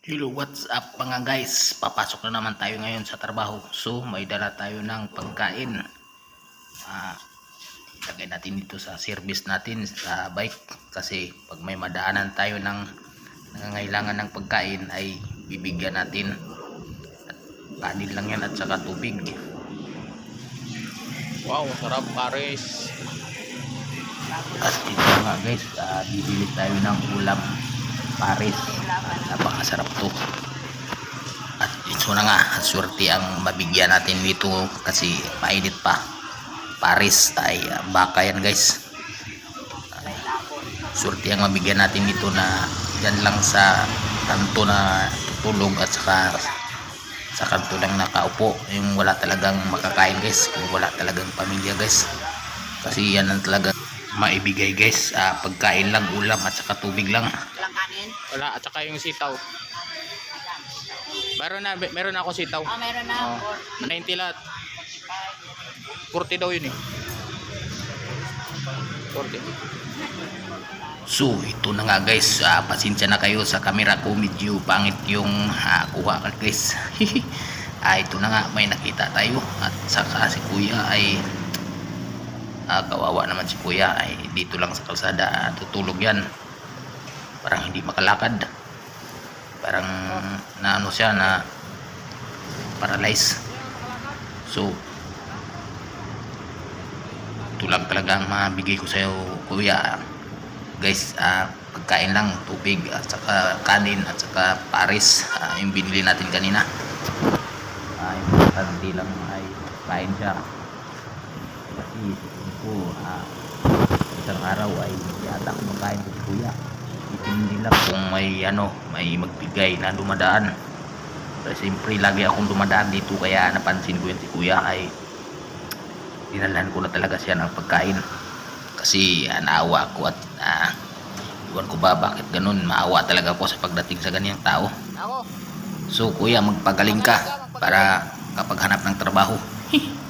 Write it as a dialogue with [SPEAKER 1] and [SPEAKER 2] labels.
[SPEAKER 1] Hello, what's up mga guys? Papasok na naman tayo ngayon sa trabaho. So, may dala tayo ng pagkain. Ah, ilagay natin dito sa service natin sa bike. Kasi pag may madaanan tayo ng nangangailangan ng pagkain ay bibigyan natin. At kanin lang yan at saka tubig.
[SPEAKER 2] Wow, sarap pares.
[SPEAKER 1] At ito nga guys, ah, bibili tayo ng ulam pares. At napakasarap to. At ito na nga, swerte ang mabigyan natin dito kasi mainit pa. Pares ay ah, baka yan guys. Ah, swerte ang mabigyan natin dito na dyan lang sa kanto na tutulog at saka sa kanto lang nakaupo yung wala talagang makakain guys yung wala talagang pamilya guys kasi yan ang talaga maibigay guys ah, pagkain lang ulam at saka tubig lang
[SPEAKER 3] Walang kanin?
[SPEAKER 2] Wala, at saka yung sitaw. Meron na, meron na ako sitaw.
[SPEAKER 3] Ah, meron na.
[SPEAKER 2] Oh,
[SPEAKER 3] Or,
[SPEAKER 2] 90 lahat. 40 daw yun eh. 40.
[SPEAKER 1] So, ito na nga guys. Ah, pasensya na kayo sa camera ko. Medyo pangit yung ah, kuha ka guys. ah, ito na nga. May nakita tayo. At saka si kuya ay ah, kawawa naman si kuya. Ay dito lang sa kalsada. tutulog yan. Parang hindi makalakad. Parang na ano siya na paralyzed. So, ito lang talaga ang mabigay ko sa'yo kuya guys ah, pagkain lang tubig at saka kanin at saka pares ah, yung binili natin kanina ah, importante lang ay kain siya kasi sabi ko ah, isang araw ay yata kumakain ko si kuya. Itin nila kung may ano may magbigay na dumadaan. Pero siyempre lagi akong dumadaan dito kaya napansin ko yun si kuya ay dinalhan ko na talaga siya ng pagkain. Kasi ah, naawa ako at ah, iwan ko ba bakit ganun? Maawa talaga ako sa pagdating sa ganyang tao.
[SPEAKER 3] Ako.
[SPEAKER 1] so kuya magpagaling ka para kapag hanap ng trabaho